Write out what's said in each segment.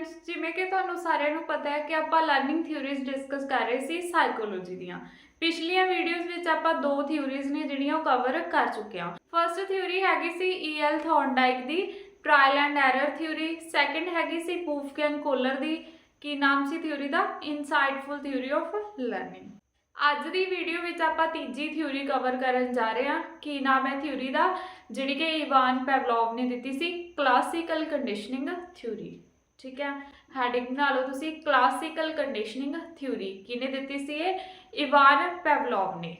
Students ਜਿਵੇਂ ਕਿ ਤੁਹਾਨੂੰ ਸਾਰਿਆਂ ਨੂੰ ਪਤਾ ਹੈ ਕਿ ਆਪਾਂ ਲਰਨਿੰਗ ਥਿਊਰੀਜ਼ ਡਿਸਕਸ ਕਰ ਰਹੇ ਸੀ ਸਾਈਕੋਲੋਜੀ ਦੀਆਂ। ਪਿਛਲੀਆਂ ਵੀਡੀਓਜ਼ ਵਿੱਚ ਆਪਾਂ ਦੋ ਥਿਊਰੀਜ਼ ਨੇ ਜਿਹੜੀਆਂ ਉਹ ਕਵਰ ਕਰ ਚੁੱਕੇ ਹਾਂ। ਫਰਸਟ ਥਿਊਰੀ ਹੈਗੀ ਸੀ E L Thorndike the trial and error theory second ਹੈਗੀ ਸੀ ਪੂਫਕੈਨ ਕੋਲਰ ਦੀ, ਕੀ ਨਾਮ ਸੀ ਥਿਊਰੀ ਦਾ? ਇਨਸਾਈਟਫੁਲ ਥਿਊਰੀ ਆਫ ਲਰਨਿੰਗ ਅੱਜ ਦੀ ਵੀਡੀਓ ਵਿੱਚ ਆਪਾਂ ਤੀਜੀ ਥਿਊਰੀ ਕਵਰ ਕਰਨ ਜਾ ਰਹੇ ਹਾਂ। ਕੀ ਨਾਮ ਹੈ ਥਿਊਰੀ ਦਾ? ਜਿਹੜੀ ਕਿ ਇਵਾਨ ਪੈਵਲੋਵ ਨੇ ਦਿੱਤੀ ਸੀ ਕਲਾਸੀਕਲ ਕੰਡੀਸ਼ਨਿੰਗ ਥਿਊਰੀ ਠੀਕ ਹੈ? ਹੈਡਿੰਗ ਬਣਾ ਲਓ ਤੁਸੀਂ ਕਲਾਸੀਕਲ ਕੰਡੀਸ਼ਨਿੰਗ ਥਿਊਰੀ ਕਿਹਨੇ ਦਿੱਤੀ ਸੀ ਇਹ? ਇਵਾਨ ਪੈਵਲੋਵ ਨੇ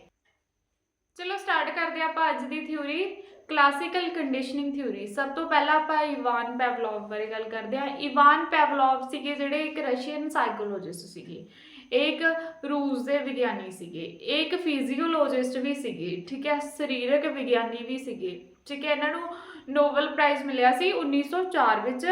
ਚਲੋ ਸਟਾਰਟ ਕਰਦੇ ਹਾਂ ਆਪਾਂ ਅੱਜ ਦੀ ਥਿਊਰੀ ਕਲਾਸੀਕਲ ਕੰਡੀਸ਼ਨਿੰਗ ਥਿਊਰੀ ਸਭ ਤੋਂ ਪਹਿਲਾਂ ਆਪਾਂ ਇਵਾਨ ਪੈਵਲੋਵ ਬਾਰੇ ਗੱਲ ਕਰਦੇ ਹਾਂ। ਇਵਾਨ ਪੈਵਲੋਵ ਸੀਗੇ ਜਿਹੜੇ ਇੱਕ ਰਸ਼ੀਅਨ ਸਾਈਕੋਲੋਜਿਸਟ ਸੀਗੇ। ਇਹ ਇੱਕ ਰੂਸ ਦੇ ਵਿਗਿਆਨੀ ਸੀਗੇ। ਇਹ ਇੱਕ ਫਿਜ਼ੀਓਲੋਜਿਸਟ ਵੀ ਸੀਗੇ। ਠੀਕ ਹੈ? ਸਰੀਰਕ ਵਿਗਿਆਨੀ ਵੀ ਸੀਗੇ। ਠੀਕ ਹੈ? ਇਹਨਾਂ ਨੂੰ ਨੋਬਲ ਪ੍ਰਾਈਜ਼ ਮਿਲਿਆ ਸੀ 1904 ਵਿੱਚ।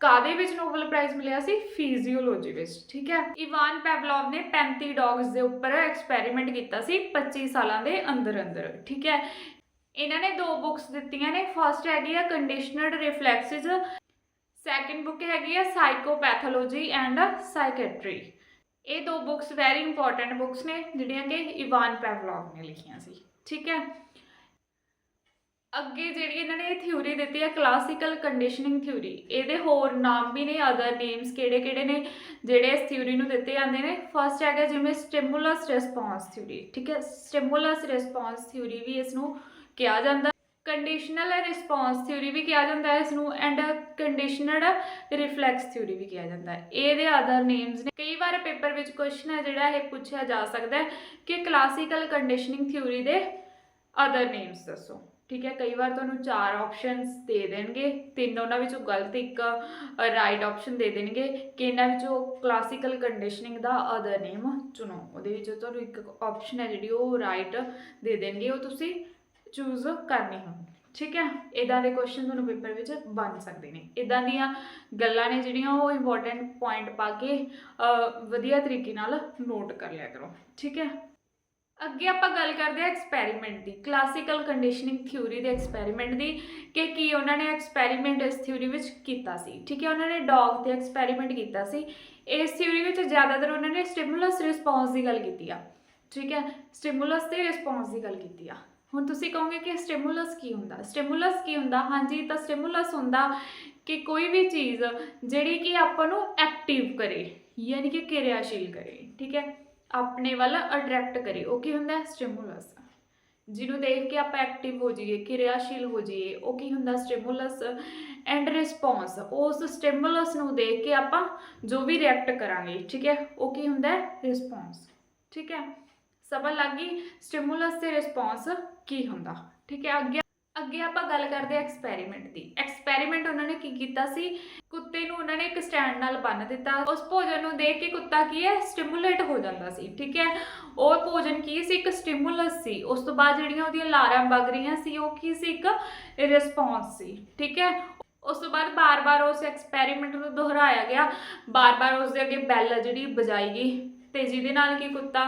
ਕਾਦੇ ਵਿੱਚ ਨੋਬਲ ਪ੍ਰਾਈਜ਼ ਮਿਲਿਆ ਸੀ? ਫਿਜ਼ੀਓਲੋਜੀ ਵਿੱਚ, ਠੀਕ ਹੈ? ਇਵਾਨ ਪੈਵਲੋਵ ਨੇ 35 ਡੌਗਸ ਦੇ ਉੱਪਰ ਐਕਸਪੈਰੀਮੈਂਟ ਕੀਤਾ ਸੀ 25 ਸਾਲਾਂ ਦੇ ਅੰਦਰ ਅੰਦਰ, ਠੀਕ ਹੈ? ਇਹਨਾਂ ਨੇ ਦੋ ਬੁੱਕਸ ਦਿੱਤੀਆਂ ਨੇ। ਫਰਸਟ ਹੈਗੀ ਆ ਕੰਡੀਸ਼ਨਡ ਰਿਫਲੈਕਸਿਸ ਸੈਕੰਡ ਬੁੱਕ ਹੈਗੀ ਆ ਸਾਈਕੋਪੈਥੋਲੋਜੀ ਐਂਡ ਸਾਈਕੈਟਰੀ ਇਹ ਦੋ ਬੁੱਕਸ ਵੈਰੀ ਇੰਪੋਰਟੈਂਟ ਬੁੱਕਸ ਨੇ, ਜਿਹੜੀਆਂ ਕਿ ਇਵਾਨ ਪੈਵਲੋਵ ਨੇ ਲਿਖੀਆਂ ਸੀ, ਠੀਕ ਹੈ? ਅੱਗੇ ਜਿਹੜੀ ਇਹਨਾਂ ਨੇ ਥਿਊਰੀ ਦਿੱਤੀ ਹੈ ਕਲਾਸੀਕਲ ਕੰਡੀਸ਼ਨਿੰਗ ਥਿਊਰੀ ਇਹਦੇ ਹੋਰ ਨਾਮ ਵੀ ਨੇ ਅਦਰ ਨੇਮਸ ਕਿਹੜੇ ਕਿਹੜੇ ਨੇ, ਜਿਹੜੇ ਇਸ ਥਿਊਰੀ ਨੂੰ ਦਿੱਤੇ ਜਾਂਦੇ ਨੇ। ਫਸਟ ਹੈਗਾ ਜਿਵੇਂ ਸਟਿਮੂਲਸ ਰਿਸਪੌਂਸ ਥਿਊਰੀ ਠੀਕ ਹੈ? ਸਟਿਮੂਲਸ ਰਿਸਪੌਂਸ ਥਿਊਰੀ ਵੀ ਇਸ ਨੂੰ ਕਿਹਾ ਜਾਂਦਾ ਕੰਡੀਸ਼ਨਲ ਰਿਸਪੌਂਸ ਥਿਊਰੀ ਵੀ ਕਿਹਾ ਜਾਂਦਾ ਹੈ ਇਸ ਨੂੰ ਐਂਡ ਕੰਡੀਸ਼ਨਡ ਰਿਫਲੈਕਸ ਥਿਊਰੀ ਵੀ ਕਿਹਾ ਜਾਂਦਾ ਹੈ। ਇਹਦੇ ਅਦਰ ਨੇਮਸ ਨੇ। ਕਈ ਵਾਰ ਪੇਪਰ ਵਿੱਚ ਕੁਐਸਚਨ ਹੈ ਜਿਹੜਾ ਇਹ ਪੁੱਛਿਆ ਜਾ ਸਕਦਾ ਹੈ ਕਿ ਕਲਾਸੀਕਲ ਕੰਡੀਸ਼ਨਿੰਗ ਥਿਊਰੀ ਦੇ ਅਦਰ ਨੇਮਸ ਦੱਸੋ। ਠੀਕ ਹੈ, ਕਈ ਵਾਰ ਤੁਹਾਨੂੰ ਚਾਰ ਆਪਸ਼ਨਸ ਦੇ ਦੇਣਗੇ, ਤਿੰਨ ਉਹਨਾਂ ਵਿੱਚੋਂ ਗਲਤ ਇੱਕ ਰਾਈਟ ਆਪਸ਼ਨ ਦੇ ਦੇਣਗੇ, ਕਿ ਇਹਨਾਂ ਵਿੱਚੋਂ ਕਲਾਸੀਕਲ ਕੰਡੀਸ਼ਨਿੰਗ ਦਾ ਅਦਰ ਨੇਮ ਚੁਣੋ। ਉਹਦੇ ਵਿੱਚੋਂ ਤੁਹਾਨੂੰ ਇੱਕ ਆਪਸ਼ਨ ਹੈ ਜਿਹੜੀ ਉਹ ਰਾਈਟ ਦੇ ਦੇਣਗੇ, ਉਹ ਤੁਸੀਂ ਚੂਜ਼ ਕਰਨੀ ਹੋ ਠੀਕ ਹੈ ਇਦਾਂ ਦੇ ਕੁਐਸਚਨ ਤੁਹਾਨੂੰ ਪੇਪਰ ਵਿੱਚ ਬਣ ਸਕਦੇ ਨੇ। ਇਦਾਂ ਦੀਆਂ ਗੱਲਾਂ ਨੇ ਜਿਹੜੀਆਂ ਉਹ ਇੰਪੋਰਟੈਂਟ ਪੁਆਇੰਟ ਪਾ ਕੇ ਵਧੀਆ ਤਰੀਕੇ ਨਾਲ ਨੋਟ ਕਰ ਲਿਆ ਕਰੋ। ਠੀਕ ਹੈ। ਅੱਗੇ ਆਪਾਂ ਗੱਲ ਕਰਦੇ ਹਾਂ ਐਕਸਪੈਰੀਮੈਂਟ ਦੀ ਕਲਾਸੀਕਲ ਕੰਡੀਸ਼ਨਿੰਗ ਥਿਊਰੀ ਦੇ ਐਕਸਪੈਰੀਮੈਂਟ ਦੀ ਕਿ ਕੀ ਉਹਨਾਂ ਨੇ ਐਕਸਪੈਰੀਮੈਂਟ ਇਸ ਥਿਊਰੀ ਵਿੱਚ ਕੀਤਾ ਸੀ, ਠੀਕ ਹੈ, ਉਹਨਾਂ ਨੇ ਡੌਗ ਤੇ ਐਕਸਪੈਰੀਮੈਂਟ ਕੀਤਾ ਸੀ, ਇਸ ਥਿਊਰੀ ਵਿੱਚ ਜ਼ਿਆਦਾਤਰ ਉਹਨਾਂ ਨੇ ਸਟਿਮੂਲਸ ਰਿਸਪੌਂਸ ਦੀ ਗੱਲ ਕੀਤੀ ਆ, ਠੀਕ ਹੈ ਸਟਿਮੂਲਸ ਤੇ ਰਿਸਪੌਂਸ ਦੀ ਗੱਲ ਕੀਤੀ ਆ। ਹੁਣ ਤੁਸੀਂ ਕਹੋਗੇ ਕਿ ਸਟਿਮੂਲਸ ਕੀ ਹੁੰਦਾ? ਸਟਿਮੂਲਸ ਕੀ ਹੁੰਦਾ? ਹਾਂਜੀ, ਤਾਂ ਸਟਿਮੂਲਸ ਹੁੰਦਾ ਕਿ ਕੋਈ ਵੀ ਚੀਜ਼ ਜਿਹੜੀ ਕਿ ਆਪਾਂ ਨੂੰ ਐਕਟਿਵ ਕਰੇ, ਯਾਨੀ ਕਿ ਕਿਰਿਆਸ਼ੀਲ ਕਰੇ, ਠੀਕ ਹੈ। ਆਪਣੇ ਵੱਲ ਅਟਰੈਕਟ ਕਰੇ। ਉਹ ਕੀ ਹੁੰਦਾ? ਸਟਿਮੂਲਸ। ਜਿਹਨੂੰ ਦੇਖ ਕੇ ਆਪਾਂ ਐਕਟਿਵ ਹੋ ਜਾਈਏ, ਕਿਰਿਆਸ਼ੀਲ ਹੋ ਜਾਈਏ, ਉਹ ਕੀ ਹੁੰਦਾ? ਸਟਿਮੂਲਸ ਐਂਡ ਰਿਸਪੌਂਸ ਉਸ ਸਟਿਮੂਲਸ ਨੂੰ ਦੇਖ ਕੇ ਆਪਾਂ ਜੋ ਵੀ ਰਿਐਕਟ ਕਰਾਂਗੇ, ਠੀਕ ਹੈ, ਉਹ ਕੀ ਹੁੰਦਾ? ਰਿਸਪੌਂਸ ਠੀਕ ਹੈ? ਸਮਾਂ ਲੱਗ ਗਈ? ਸਟਿਮੂਲਸ ਤੇ ਰਿਸਪੌਂਸ ਕੀ ਹੁੰਦਾ? ਠੀਕ ਹੈ, ਅੱਗੇ ਅੱਗੇ ਆਪਾਂ ਗੱਲ ਕਰਦੇ ਹਾਂ ਐਕਸਪੈਰੀਮੈਂਟ ਦੀ। ਐਕਸਪੈਰੀਮੈਂਟ ਉਹਨਾਂ ਨੇ ਕੀ ਕੀਤਾ ਸੀ? ਕੁੱਤੇ ਨੂੰ ਉਹਨਾਂ ਨੇ ਇੱਕ ਸਟੈਂਡ ਨਾਲ ਬੰਨ ਦਿੱਤਾ। ਉਸ ਭੋਜਨ ਨੂੰ ਦੇਖ ਕੇ ਕੁੱਤਾ ਕੀ ਹੈ? ਸਟਿਮੂਲੇਟ ਹੋ ਜਾਂਦਾ ਸੀ, ਠੀਕ ਹੈ? ਉਹ ਭੋਜਨ ਕੀ ਸੀ? ਇੱਕ ਸਟਿਮੂਲਸ ਸੀ। ਉਸ ਤੋਂ ਬਾਅਦ ਜਿਹੜੀਆਂ ਉਹਦੀਆਂ ਲਾਰਾਂ ਵਗ ਰਹੀਆਂ ਸੀ, ਉਹ ਕੀ ਸੀ? ਇੱਕ ਰਿਸਪੌਂਸ ਸੀ, ਠੀਕ ਹੈ? ਉਸ ਤੋਂ ਬਾਅਦ ਬਾਰ-ਬਾਰ ਉਸ ਐਕਸਪੈਰੀਮੈਂਟ ਨੂੰ ਦੁਹਰਾਇਆ ਗਿਆ। ਬਾਰ-ਬਾਰ ਉਸ ਦੇ ਅੱਗੇ ਬੈਲ ਜਿਹੜੀ ਵਜਾਈ ਗਈ ਤੇ ਜਿਹਦੇ ਨਾਲ ਕੀ ਕੁੱਤਾ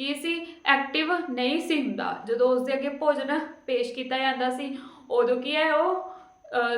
ਕੀ ਸੀ? ਐਕਟਿਵ ਨਹੀਂ ਸੀ ਹੁੰਦਾ। ਜਦੋਂ ਉਸ ਦੇ ਅੱਗੇ ਭੋਜਨ ਪੇਸ਼ ਕੀਤਾ ਜਾਂਦਾ ਸੀ, ਉਦੋਂ ਕੀ ਹੈ ਉਹ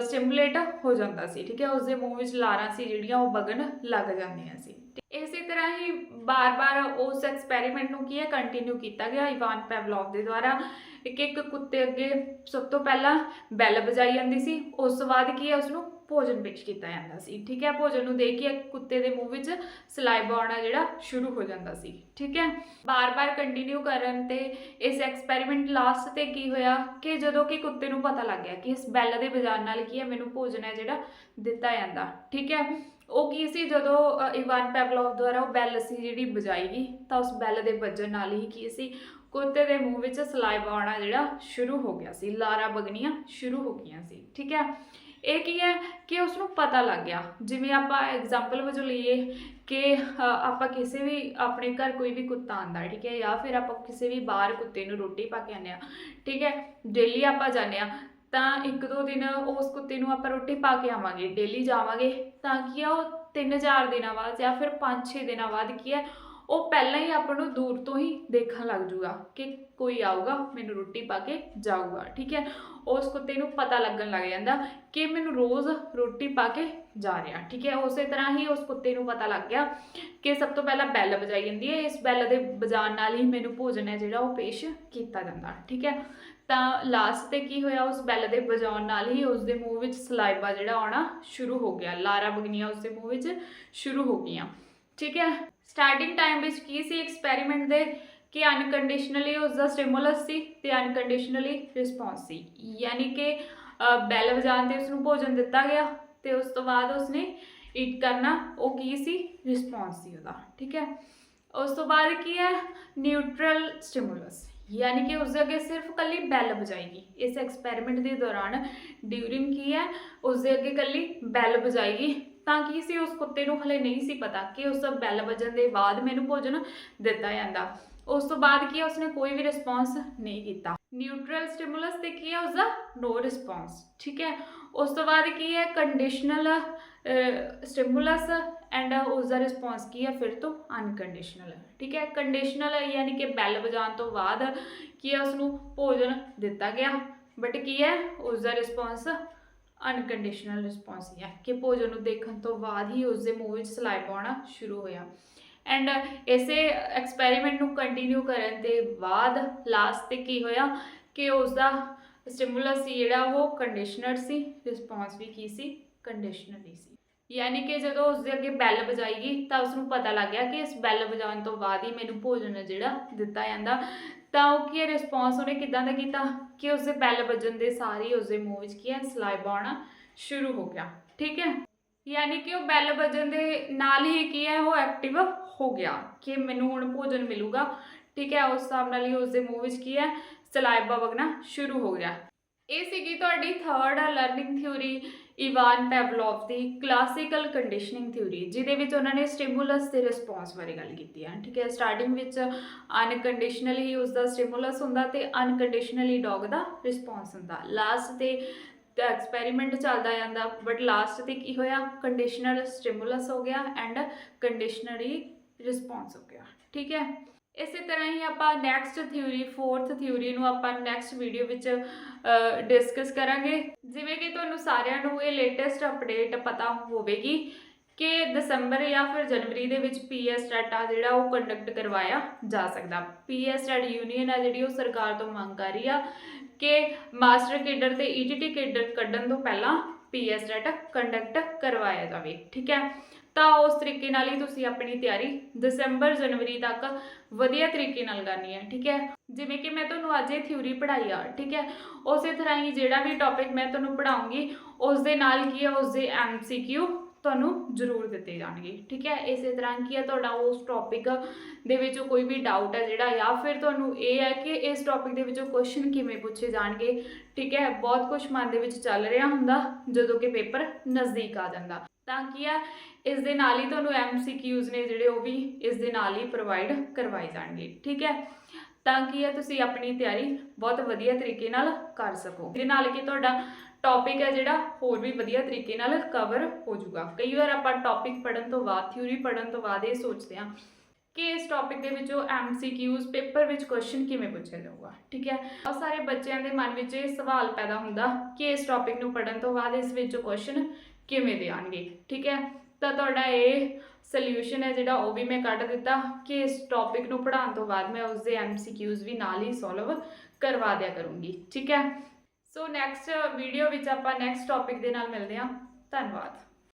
ਸਟਿਮੂਲੇਟ ਹੋ ਜਾਂਦਾ ਸੀ, ਠੀਕ ਹੈ? ਉਸ ਦੇ ਮੂੰਹ ਵਿੱਚ ਲਾਰਾਂ ਸੀ ਜਿਹੜੀਆਂ ਉਹ ਵਗਣ ਲੱਗ ਜਾਂਦੀਆਂ ਸੀ। ਇਸੇ ਤਰ੍ਹਾਂ ਹੀ ਬਾਰ-ਬਾਰ ਉਸ ਐਕਸਪੈਰੀਮੈਂਟ ਨੂੰ ਕੀ ਹੈ? ਕੰਟੀਨਿਊ ਕੀਤਾ ਗਿਆ ਇਵਾਨ ਪੈਵਲੋਵ ਦੇ ਦੁਆਰਾ। ਇੱਕ ਇੱਕ ਕੁੱਤੇ ਅੱਗੇ ਸਭ ਤੋਂ ਪਹਿਲਾਂ ਬੈਲ ਵਜਾਈ ਜਾਂਦੀ ਸੀ ਉਸ ਤੋਂ ਬਾਅਦ ਕੀ ਹੈ ਉਸ ਨੂੰ ਭੋਜਨ ਵਿੱਚ ਕੀਤਾ ਜਾਂਦਾ ਸੀ ਠੀਕ ਹੈ? ਭੋਜਨ ਨੂੰ ਦੇ ਕੇ ਕੁੱਤੇ ਦੇ ਮੂੰਹ ਵਿੱਚ ਸਲਾਈਵਾ ਆਉਣਾ ਜਿਹੜਾ ਸ਼ੁਰੂ ਹੋ ਜਾਂਦਾ ਸੀ ਠੀਕ ਹੈ? ਬਾਰ-ਬਾਰ ਕੰਟੀਨਿਊ ਕਰਨ ਤੇ ਇਸ ਐਕਸਪੈਰੀਮੈਂਟ ਲਾਸਟ ਤੇ ਕੀ ਹੋਇਆ ਕਿ ਜਦੋਂ ਕਿ ਕੁੱਤੇ ਨੂੰ ਪਤਾ ਲੱਗ ਗਿਆ ਕਿ ਇਸ ਬੈਲ ਦੇ ਵਜਾਣ ਨਾਲ ਕੀ ਹੈ ਮੈਨੂੰ ਭੋਜਨ ਹੈ ਜਿਹੜਾ ਦਿੱਤਾ ਜਾਂਦਾ ਠੀਕ ਹੈ? ਉਹ ਕੀ ਸੀ ਜਦੋਂ ਅ, ਇਵਾਨ ਪੈਵਲੋਵ ਦੁਆਰਾ ਉਹ ਬੈਲ ਸੀ ਜਿਹੜੀ ਵਜਾਈ ਗਈ ਤਾਂ ਉਸ ਬੈਲ ਦੇ ਵੱਜਣ ਨਾਲ ਹੀ ਕੀ ਸੀ ਕੁੱਤੇ ਦੇ ਮੂੰਹ ਵਿੱਚ ਸਲਾਈਵਾ ਆਉਣਾ ਜਿਹੜਾ ਸ਼ੁਰੂ ਹੋ ਗਿਆ ਸੀ, ਲਾਰਾ ਵਗਣੀਆਂ ਸ਼ੁਰੂ ਹੋ ਗਈਆਂ ਸੀ, ਠੀਕ ਹੈ? ਇਹ ਕੀ ਹੈ ਕਿ ਉਸ ਨੂੰ ਪਤਾ ਲੱਗ ਗਿਆ। ਜਿਵੇਂ ਆਪਾਂ ਐਗਜ਼ਾਮਪਲ ਵਜੋਂ ਲਈਏ ਕਿ ਆਪਾਂ ਕਿਸੇ ਵੀ ਆਪਣੇ ਘਰ ਕੋਈ ਵੀ ਕੁੱਤਾ ਆਂਦਾ ਠੀਕ ਹੈ? ਜਾਂ ਫਿਰ ਆਪਾਂ ਕਿਸੇ ਵੀ ਬਾਹਰ ਕੁੱਤੇ ਨੂੰ ਰੋਟੀ ਪਾ ਕੇ ਆਉਂਦੇ ਆ ਠੀਕ ਹੈ? ਡੇਲੀ ਆਪਾਂ ਜਾਂਦੇ ਆ ਤਾਂ ਇੱਕ ਦੋ ਦਿਨ ਉਸ ਕੁੱਤੇ ਨੂੰ ਆਪਾਂ ਰੋਟੀ ਪਾ ਕੇ ਆਵਾਂਗੇ ਡੇਲੀ ਜਾਵਾਂਗੇ, ਤਾਂ ਕਿ ਉਹ 3-4 ਦਿਨਾਂ ਬਾਅਦ ਜਾਂ ਫਿਰ 5-6 ਦਿਨਾਂ ਬਾਅਦ ਕੀ ਹੈ ਉਹ ਪਹਿਲਾਂ ਹੀ ਆਪਾਂ ਨੂੰ ਦੂਰ ਤੋਂ ਹੀ ਦੇਖਣ ਲੱਗ ਜੂਗਾ ਕਿ ਕੋਈ ਆਊਗਾ, ਮੈਨੂੰ ਰੋਟੀ ਪਾ ਕੇ ਜਾਊਗਾ, ਠੀਕ ਹੈ? ਉਸ ਕੁੱਤੇ ਨੂੰ ਪਤਾ ਲੱਗਣ ਲੱਗ ਜਾਂਦਾ ਕਿ ਮੈਨੂੰ ਰੋਜ਼ ਰੋਟੀ ਪਾ ਕੇ ਜਾ ਰਿਹਾ, ਠੀਕ ਹੈ? ਉਸੇ ਤਰ੍ਹਾਂ ਹੀ ਉਸ ਕੁੱਤੇ ਨੂੰ ਪਤਾ ਲੱਗ ਗਿਆ ਕਿ ਸਭ ਤੋਂ ਪਹਿਲਾਂ ਬੈਲ ਵਜਾਈ ਜਾਂਦੀ ਹੈ। ਇਸ ਬੈਲ ਦੇ ਵਜਾਉਣ ਨਾਲ ਹੀ ਮੈਨੂੰ ਭੋਜਨ ਹੈ ਜਿਹੜਾ ਉਹ ਪੇਸ਼ ਕੀਤਾ ਜਾਂਦਾ, ਠੀਕ ਹੈ? ਤਾਂ ਲਾਸਟ ਤੇ ਕੀ ਹੋਇਆ? ਉਸ ਬੈਲ ਦੇ ਵਜਾਉਣ ਨਾਲ ਹੀ ਉਸ ਦੇ ਮੂੰਹ ਵਿੱਚ ਸਲਾਈਵਾ ਜਿਹੜਾ ਆਉਣਾ ਸ਼ੁਰੂ ਹੋ ਗਿਆ। ਲਾਰਾ ਬਗਨੀਆਂ ਉਸ ਦੇ ਮੂੰਹ ਵਿੱਚ ਸ਼ੁਰੂ ਹੋ ਗਈਆਂ, ਠੀਕ ਹੈ? ਸਟਾਰਟਿੰਗ ਟਾਈਮ ਵਿੱਚ ਕੀ ਸੀ ਐਕਸਪੈਰੀਮੈਂਟ ਦੇ ਕਿ ਅਨਕੰਡੀਸ਼ਨਲੀ ਉਸ ਦਾ ਸਟਿਮੂਲਸ ਸੀ ਤੇ ਅਨਕੰਡੀਸ਼ਨਲੀ ਰਿਸਪੌਂਸ ਸੀ। ਯਾਨੀ ਕਿ ਬੈਲ ਵਜਾਉਣ ਤੇ ਉਸ ਨੂੰ ਭੋਜਨ ਦਿੱਤਾ ਗਿਆ ਤੇ ਉਸ ਤੋਂ ਬਾਅਦ ਉਸਨੇ ਈਟ ਕਰਨਾ, ਉਹ ਕੀ ਸੀ? ਰਿਸਪੌਂਸ ਸੀ ਉਹਦਾ, ਠੀਕ ਹੈ? ਉਸ ਤੋਂ ਬਾਅਦ ਕੀ ਹੈ? ਨਿਊਟਰਲ ਸਟਿਮੂਲਸ ਯਾਨੀ ਕਿ ਉਸ ਦੇ ਅੱਗੇ ਸਿਰਫ ਕੱਲੀ ਬੈਲ ਵਜਾਏਗੀ। ਇਸ ਐਕਸਪੈਰੀਮੈਂਟ ਦੇ ਦੌਰਾਨ ਡਿਊਰਿੰਗ ਕੀ ਹੈ? ਉਸ ਦੇ ਅੱਗੇ ਕੱਲੀ ਬੈਲ ਵਜਾਏਗੀ। ਤਾਂ ਕੀ ਸੀ, ਉਸ ਕੁੱਤੇ ਨੂੰ ਹਲੇ ਨਹੀਂ ਸੀ ਪਤਾ ਕਿ ਉਸ ਬੈਲ ਵਜਣ ਦੇ ਬਾਅਦ ਮੈਨੂੰ ਭੋਜਨ ਦਿੱਤਾ ਜਾਂਦਾ। ਉਸ ਤੋਂ ਬਾਅਦ ਕੀ ਹੈ ਉਸਨੇ ਕੋਈ ਵੀ ਰਿਸਪੌਂਸ ਨਹੀਂ ਕੀਤਾ। ਨਿਊਟਰਲ ਸਟਿਮੂਲਸ ਤੇ ਕੀ ਹੈ ਉਸਦਾ ਨੋ ਰਿਸਪੌਂਸ ਠੀਕ ਹੈ? ਉਸ ਤੋਂ ਬਾਅਦ ਕੀ ਹੈ ਕੰਡੀਸ਼ਨਲ ਸਟਿਮੂਲਸ ਐਂਡ ਉਸਦਾ ਰਿਸਪੌਂਸ ਕੀ ਹੈ ਫਿਰ ਤੋਂ ਅਨਕੰਡੀਸ਼ਨਲ ਠੀਕ ਹੈ? ਕੰਡੀਸ਼ਨਲ ਯਾਨੀ ਕਿ ਬੈਲ ਵਜਾਉਣ ਤੋਂ ਬਾਅਦ ਕੀ ਹੈ ਉਸ ਨੂੰ ਭੋਜਨ ਦਿੱਤਾ ਗਿਆ। ਬਟ ਕੀ ਹੈ ਉਸਦਾ ਰਿਸਪੌਂਸ ਅਨਕੰਡੀਸ਼ਨਲ ਰਿਸਪੌਂਸ ਹੀ ਹੈ ਕਿ ਭੋਜਨ ਨੂੰ ਦੇਖਣ ਤੋਂ ਬਾਅਦ ਹੀ ਉਸ ਦੇ ਮੂੰਹ ਵਿੱਚ ਸਲਾਈਵਾ ਪਾਉਣਾ ਸ਼ੁਰੂ ਹੋਇਆ। ਐਂਡ ਇਸੇ ਐਕਸਪੈਰੀਮੈਂਟ ਨੂੰ ਕੰਟੀਨਿਊ ਕਰਨ ਦੇ ਬਾਅਦ ਲਾਸਟ ਤੇ ਕੀ ਹੋਇਆ ਕਿ ਉਸ ਦਾ ਸਟਿਮੂਲਸ ਸੀ ਜਿਹੜਾ ਉਹ ਕੰਡੀਸ਼ਨਰ ਸੀ ਰਿਸਪੌਂਸ ਵੀ ਕੀ ਸੀ? ਕੰਡੀਸ਼ਨਰ ਕੰਡੀਸ਼ਨਰੀ ਸੀ। ਯਾਨੀ ਕਿ ਜਦੋਂ ਉਸ ਦੇ ਅੱਗੇ ਬੈਲ ਵਜਾਈਗੀ ਤਾਂ ਉਸ ਨੂੰ ਪਤਾ ਲੱਗ ਗਿਆ ਕਿ ਇਸ ਬੈਲ ਵਜਾਉਣ ਤੋਂ ਬਾਅਦ ਹੀ ਮੈਨੂੰ ਭੋਜਨ ਜਿਹੜਾ ਦਿੱਤਾ ਜਾਂਦਾ। ਤਾਂ ਉਹ ਕੀ ਰਿਸਪੌਂਸ ਉਹਨੇ ਕਿਦਾਂ ਦਾ ਕੀਤਾ? ਕਿ ਉਸਦੇ ਦੇ ਬੈਲ ਵੱਜਣ ਦੇ ਸਾਰੀ ਉਸ ਦੇ ਮੂੰਹ ਵਿੱਚ ਕੀ ਹੈ? ਸਲਾਈਵਾ ਆਉਣਾ ਸ਼ੁਰੂ ਹੋ ਗਿਆ। ਠੀਕ ਹੈ? ਯਾਨੀ ਕਿ ਉਹ ਬੈਲ ਵਜਣ ਦੇ ਨਾਲ ਹੀ ਕੀ ਹੈ? ਉਹ ਐਕਟਿਵ ਹੋ ਗਿਆ ਕਿ ਮੈਨੂੰ ਹੁਣ ਭੋਜਨ ਮਿਲੂਗਾ। ਠੀਕ ਹੈ? ਉਸ ਹਿਸਾਬ ਨਾਲ ਹੀ ਉਸਦੇ ਮੂੰਹ ਵਿੱਚ ਕੀ ਹੈ? ਸਲਾਈਵਾ ਵਗਣਾ ਸ਼ੁਰੂ ਹੋ ਗਿਆ। ਇਹ ਸੀਗੀ ਤੁਹਾਡੀ third learning theory Ivan Pavlov ਦੀ ਕਲਾਸੀਕਲ ਕੰਡੀਸ਼ਨਿੰਗ ਥਿਊਰੀ ਜਿਹਦੇ ਵਿੱਚ ਉਹਨਾਂ ਨੇ ਸਟਿਮੂਲਸ ਤੇ ਰਿਸਪੌਂਸ ਬਾਰੇ ਗੱਲ ਕੀਤੀ ਹੈ ਠੀਕ ਹੈ ਸਟਾਰਟਿੰਗ ਵਿੱਚ ਅਨਕੰਡੀਸ਼ਨਲੀ ਹੀ ਉਸ ਦਾ ਸਟਿਮੂਲਸ ਹੁੰਦਾ ਤੇ ਅਨਕੰਡੀਸ਼ਨਲੀ ਡੌਗ ਦਾ ਰਿਸਪੌਂਸ ਹੁੰਦਾ। ਲਾਸਟ ਤੇ ਤਾਂ ਐਕਸਪੈਰੀਮੈਂਟ ਚੱਲਦਾ ਜਾਂਦਾ ਬਟ ਲਾਸਟ ਤੇ ਕੀ ਹੋਇਆ? ਕੰਡੀਸ਼ਨਲ ਸਟਿਮੂਲਸ ਹੋ ਗਿਆ ਐਂਡ ਕੰਡੀਸ਼ਨਰੀ ਰਿਸਪੌਂਸ ਹੋ ਗਿਆ। ਠੀਕ ਹੈ, ਇਸੇ ਤਰ੍ਹਾਂ ਹੀ ਆਪਾਂ ਨੈਕਸਟ ਥਿਊਰੀ ਫੋਰਥ ਥਿਊਰੀ ਨੂੰ ਆਪਾਂ ਨੈਕਸਟ ਵੀਡੀਓ ਵਿੱਚ ਡਿਸਕਸ ਕਰਾਂਗੇ। ਜਿਵੇਂ ਕਿ ਤੁਹਾਨੂੰ ਸਾਰਿਆਂ ਨੂੰ ਇਹ ਲੇਟੈਸਟ ਅਪਡੇਟ ਪਤਾ ਹੋਵੇਗੀ ਕਿ ਦਸੰਬਰ ਜਾਂ ਫਿਰ ਜਨਵਰੀ ਦੇ ਵਿੱਚ ਪੀਐਸ ਟੈਟ ਆ ਜਿਹੜਾ ਉਹ ਕੰਡਕਟ ਕਰਵਾਇਆ ਜਾ ਸਕਦਾ। ਪੀਐਸ ਟੈਟ ਯੂਨੀਅਨ ਆ ਜਿਹੜੀ ਉਹ ਸਰਕਾਰ ਤੋਂ ਮੰਗ ਕਰ ਰਹੀ ਆ ਕਿ ਮਾਸਟਰ ਕੇਡਰ ਤੇ ਈਟੀਟੀ ਕੇਡਰ ਕੱਢਣ ਤੋਂ ਪਹਿਲਾਂ ਪੀਐਸ ਟੈਟ ਕੰਡਕਟ ਕਰਵਾਇਆ ਜਾਵੇ, ਠੀਕ ਹੈ? ਤਾਂ ਉਸ ਤਰੀਕੇ ਨਾਲ ਹੀ ਤੁਸੀਂ ਆਪਣੀ ਤਿਆਰੀ ਦਸੰਬਰ ਜਨਵਰੀ ਤੱਕ ਵਧੀਆ ਤਰੀਕੇ ਨਾਲ ਕਰਨੀ ਹੈ, ਠੀਕ ਹੈ? ਜਿਵੇਂ ਕਿ ਮੈਂ ਤੁਹਾਨੂੰ ਅੱਜ ਇਹ ਥਿਊਰੀ ਪੜ੍ਹਾਈ ਆ, ਠੀਕ ਹੈ? ਉਸੇ ਤਰ੍ਹਾਂ ਹੀ ਜਿਹੜਾ ਵੀ ਟੌਪਿਕ ਮੈਂ ਤੁਹਾਨੂੰ ਪੜ੍ਹਾਉਂਗੀ ਉਸ ਦੇ ਨਾਲ ਕੀ ਹੈ? ਉਸ ਦੇ ਐਮਸੀਕਿਊ ਤੁਹਾਨੂੰ ਜ਼ਰੂਰ ਦਿੱਤੇ ਜਾਣਗੇ। ਠੀਕ ਹੈ? ਇਸੇ ਤਰ੍ਹਾਂ ਕੀ ਹੈ? ਤੁਹਾਡਾ ਉਸ ਟੌਪਿਕ ਦੇ ਵਿੱਚੋਂ ਕੋਈ ਵੀ ਡਾਊਟ ਹੈ ਜਿਹੜਾ, ਜਾਂ ਫਿਰ ਤੁਹਾਨੂੰ ਇਹ ਹੈ ਕਿ ਇਸ ਟੌਪਿਕ ਦੇ ਵਿੱਚੋਂ ਕੁਐਸਚਨ ਕਿਵੇਂ ਪੁੱਛੇ ਜਾਣਗੇ? ਠੀਕ ਹੈ? ਬਹੁਤ ਕੁਝ ਮਨ ਦੇ ਵਿੱਚ ਚੱਲ ਰਿਹਾ ਹੁੰਦਾ, ਜਦੋਂ ਕਿ ਪੇਪਰ ਨਜ਼ਦੀਕ ਆ ਜਾਂਦਾ। ਤਾਂ ਕੀ ਆ ਇਸ ਦੇ ਨਾਲ ਹੀ ਤੁਹਾਨੂੰ ਐਮਸੀਕਿਊਜ਼ ਨੇ ਜਿਹੜੇ, ਉਹ ਵੀ ਇਸ ਦੇ ਨਾਲ ਹੀ ਪ੍ਰੋਵਾਈਡ ਕਰਵਾਏ ਜਾਣਗੇ। ਠੀਕ ਹੈ? ਤਾਂ ਕੀ ਆ ਤੁਸੀਂ ਆਪਣੀ ਤਿਆਰੀ ਬਹੁਤ ਵਧੀਆ ਤਰੀਕੇ ਨਾਲ ਕਰ ਸਕੋ। ਇਹਦੇ ਨਾਲ ਕਿ ਤੁਹਾਡਾ ਟੌਪਿਕ ਹੈ ਜਿਹੜਾ ਹੋਰ ਵੀ ਵਧੀਆ ਤਰੀਕੇ ਨਾਲ ਕਵਰ ਹੋ ਜਾਊਗਾ ਕਈ ਵਾਰ ਆਪਾਂ ਟੌਪਿਕ ਪੜਨ ਤੋਂ ਬਾਅਦ ਥਿਊਰੀ ਪੜਨ ਤੋਂ ਬਾਅਦ ਇਹ ਸੋਚਦੇ ਹਾਂ ਕਿ ਇਸ ਟੌਪਿਕ ਦੇ ਵਿੱਚੋਂ ਐਮਸੀਕਿਊਜ਼ ਪੇਪਰ ਵਿੱਚ ਕੁਐਸਚਨ ਕਿਵੇਂ ਪੁੱਛਿਆ ਜਾਊਗਾ, ਠੀਕ ਹੈ? ਬਹੁਤ ਸਾਰੇ ਬੱਚਿਆਂ ਦੇ ਮਨ ਵਿੱਚ ਇਹ ਸਵਾਲ ਪੈਦਾ ਹੁੰਦਾ ਕਿ ਇਸ ਟੌਪਿਕ ਨੂੰ ਪੜਨ ਤੋਂ ਬਾਅਦ ਇਸ ਵਿੱਚੋਂ ਕੁਐਸਚਨ ਕਿਵੇਂ ਦੇ ਆਣਗੇ ਠੀਕ ਹੈ? ਤਾਂ ਤੁਹਾਡਾ ਇਹ ਸੋਲੂਸ਼ਨ ਹੈ ਜਿਹੜਾ ਉਹ ਵੀ ਮੈਂ ਕੱਢ ਦਿੱਤਾ ਕਿ ਇਸ ਟੌਪਿਕ ਨੂੰ ਪੜ੍ਹਾਉਣ ਤੋਂ ਬਾਅਦ ਮੈਂ ਉਸ ਦੇ ਐਮਸੀਕਿਊਜ਼ ਵੀ ਨਾਲ ਹੀ ਸੋਲਵ ਕਰਵਾ ਦਿਆ ਕਰੂੰਗੀ, ਠੀਕ ਹੈ? ਸੋ ਨੈਕਸਟ ਵੀਡੀਓ ਵਿੱਚ ਆਪਾਂ ਨੈਕਸਟ ਟੌਪਿਕ ਦੇ ਨਾਲ ਮਿਲਦੇ ਹਾਂ। ਧੰਨਵਾਦ।